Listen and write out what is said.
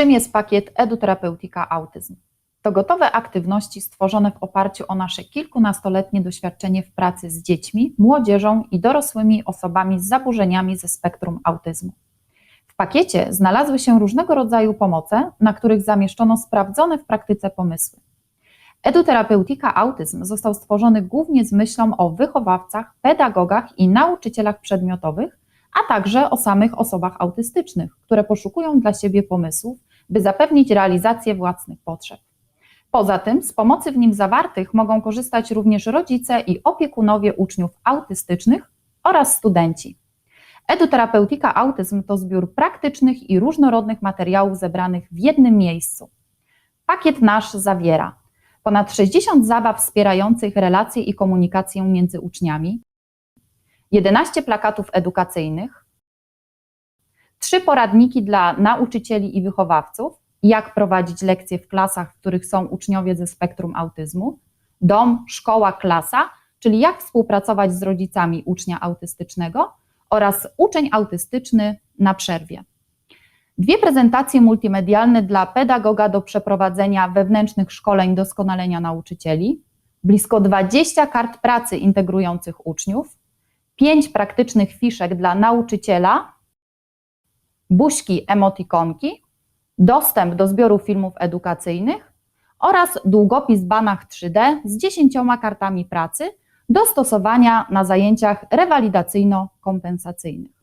Czym jest pakiet Eduterapeutika Autyzm? To gotowe aktywności stworzone w oparciu o nasze kilkunastoletnie doświadczenie w pracy z dziećmi, młodzieżą i dorosłymi osobami z zaburzeniami ze spektrum autyzmu. W pakiecie znalazły się różnego rodzaju pomoce, na których zamieszczono sprawdzone w praktyce pomysły. Eduterapeutika Autyzm został stworzony głównie z myślą o wychowawcach, pedagogach i nauczycielach przedmiotowych, a także o samych osobach autystycznych, które poszukują dla siebie pomysłów, by zapewnić realizację własnych potrzeb. Poza tym z pomocy w nim zawartych mogą korzystać również rodzice i opiekunowie uczniów autystycznych oraz studenci. Eduterapeutika Autyzm to zbiór praktycznych i różnorodnych materiałów zebranych w jednym miejscu. Pakiet nasz zawiera ponad 60 zabaw wspierających relacje i komunikację między uczniami, 11 plakatów edukacyjnych, trzy poradniki dla nauczycieli i wychowawców, jak prowadzić lekcje w klasach, w których są uczniowie ze spektrum autyzmu, dom, szkoła, klasa, czyli jak współpracować z rodzicami ucznia autystycznego oraz uczeń autystyczny na przerwie. Dwie prezentacje multimedialne dla pedagoga do przeprowadzenia wewnętrznych szkoleń doskonalenia nauczycieli, blisko 20 kart pracy integrujących uczniów, pięć praktycznych fiszek dla nauczyciela, buźki emotikonki, dostęp do zbioru filmów edukacyjnych oraz długopis Banach 3D z 10 kartami pracy do stosowania na zajęciach rewalidacyjno-kompensacyjnych.